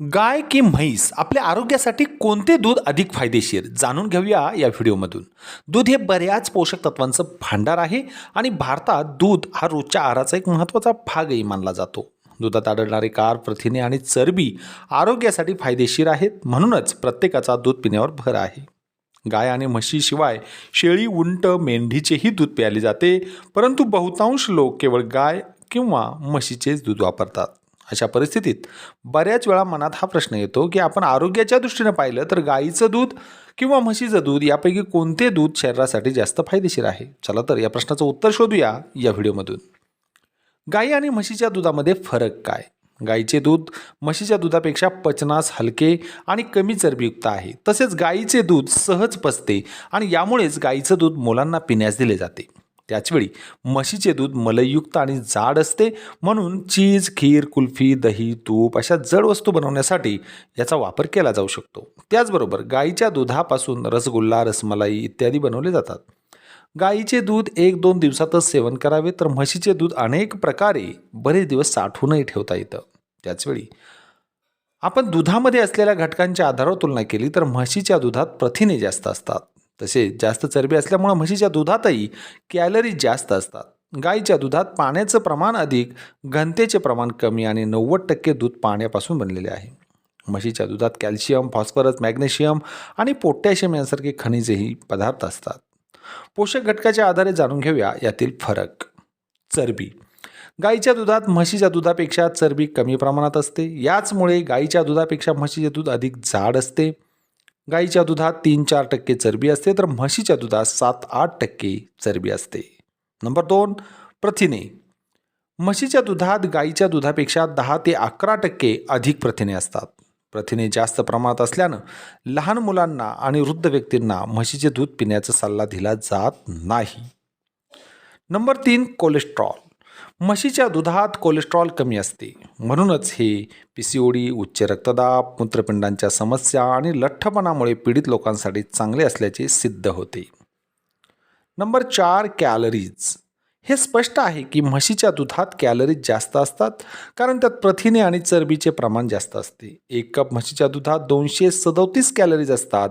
गाय की म्हैस आपल्या आरोग्यासाठी कोणते दूध अधिक फायदेशीर? जाणून घेऊया या व्हिडिओमधून. दूध हे बऱ्याच पोषक तत्वांचं भांडार आहे आणि भारतात दूध हा रोजच्या आहाराचा एक महत्त्वाचा भागही मानला जातो. दुधात आढळणारे कार प्रथिने आणि चरबी आरोग्यासाठी फायदेशीर आहेत. म्हणूनच प्रत्येकाचा दूध पिण्यावर भर आहे. गाय आणि म्हशीशिवाय शेळी उंट मेंढीचेही दूध प्यायले जाते परंतु बहुतांश लोक केवळ गाय किंवा म्हशीचेच दूध वापरतात. अशा परिस्थितीत बऱ्याच वेळा मनात हा प्रश्न येतो की आपण आरोग्याच्या दृष्टीनं पाहिलं तर गाईचं दूध किंवा म्हशीचं दूध यापैकी कोणते दूध शरीरासाठी जास्त फायदेशीर आहे? चला तर या प्रश्नाचं उत्तर शोधूया या व्हिडिओमधून. गाई आणि म्हशीच्या दुधामध्ये फरक काय? गाईचे दूध म्हशीच्या दुधापेक्षा पचनास हलके आणि कमी चरबीयुक्त आहे. तसेच गाईचे दूध सहज पचते आणि यामुळेच गाईचं दूध मुलांना पिण्यास दिले जाते. त्याचवेळी म्हशीचे दूध मलईयुक्त आणि जाड असते म्हणून चीज खीर कुल्फी दही तूप अशा जड वस्तू बनवण्यासाठी याचा वापर केला जाऊ शकतो. त्याचबरोबर गाईच्या दुधापासून रसगुल्ला रसमलाई इत्यादी बनवले जातात. गाईचे दूध एक दोन दिवसातच सेवन करावे तर म्हशीचे दूध अनेक प्रकारे बरेच दिवस साठवूनही ठेवता येतं. त्याचवेळी आपण दुधामध्ये असलेल्या घटकांच्या आधारावर तुलना केली तर म्हशीच्या दुधात प्रथिने जास्त असतात. तसेच जास्त चरबी असल्यामुळे म्हशीच्या दुधातही कॅलरीज जास्त असतात. गाईच्या दुधात पाण्याचं प्रमाण अधिक घनतेचे प्रमाण कमी आणि नव्वद टक्के दूध पाण्यापासून बनलेले आहे. म्हशीच्या दुधात कॅल्शियम फॉस्फरस मॅग्नेशियम आणि पोटॅशियम यांसारखे खनिजेही पदार्थ असतात. पोषक घटकाच्या आधारे जाणून घेऊया यातील फरक. चरबी. गाईच्या दुधात म्हशीच्या दुधापेक्षा चरबी कमी प्रमाणात असते. याचमुळे गाईच्या दुधापेक्षा म्हशीचे दूध अधिक जाड असते. गाईच्या दुधात तीन चार टक्के चरबी असते तर म्हशीच्या दुधात सात आठ टक्के चरबी असते. नंबर दोन प्रथिने. म्हशीच्या दुधात गाईच्या दुधापेक्षा दहा ते अकरा टक्के अधिक प्रथिने असतात. प्रथिने जास्त प्रमाणात असल्यानं लहान मुलांना आणि वृद्ध व्यक्तींना म्हशीचे दूध पिण्याचा सल्ला दिला जात नाही. नंबर तीन कोलेस्ट्रॉल. म्हशीच्या दुधात कोलेस्ट्रॉल कमी असते. म्हणूनच हे पी सी ओ डी उच्च रक्तदाब मूत्रपिंडांच्या समस्या आणि लठ्ठपणामुळे पीडित लोकांसाठी चांगले असल्याचे सिद्ध होते. नंबर चार कॅलरीज हे स्पष्ट आहे की म्हशीच्या दुधात कॅलरीज जास्त असतात कारण त्यात प्रथिने आणि चरबीचे प्रमाण जास्त असते. एक कप म्हशीच्या दुधात दोनशे सदोतीस कॅलरीज असतात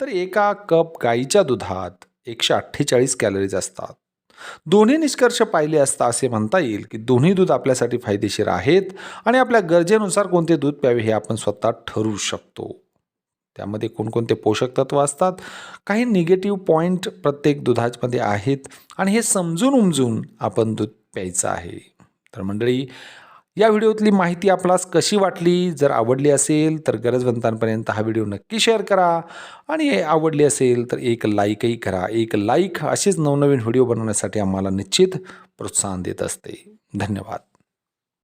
तर एका कप गाईच्या दुधात एकशे अठ्ठेचाळीस कॅलरीज असतात. दोन्ही निष्कर्ष पाहिले असता असे म्हणता येईल की दोन्ही दूध आपल्यासाठी फायदेशीर आहेत आणि आपल्या गरजेनुसार कोणते दूध प्यावे हे आपण स्वतः ठरवू शकतो. त्यामध्ये कोणकोणते पोषक तत्व असतात? काही निगेटिव्ह पॉईंट प्रत्येक दुधामध्ये आहेत आणि हे समजून उमजून आपण दूध प्यायचं आहे. तर मंडळी या व्हिडिओतली माहिती आपणास कशी वाटली? जर आवडली असेल तर गरजवंतांपर्यंत हा व्हिडिओ नक्की शेअर करा. आणि आवडली असेल तर एक लाईकही करा. एक लाईक असेच नवनवीन व्हिडिओ बनवण्यासाठी आम्हाला निश्चित प्रोत्साहन देत असते. धन्यवाद.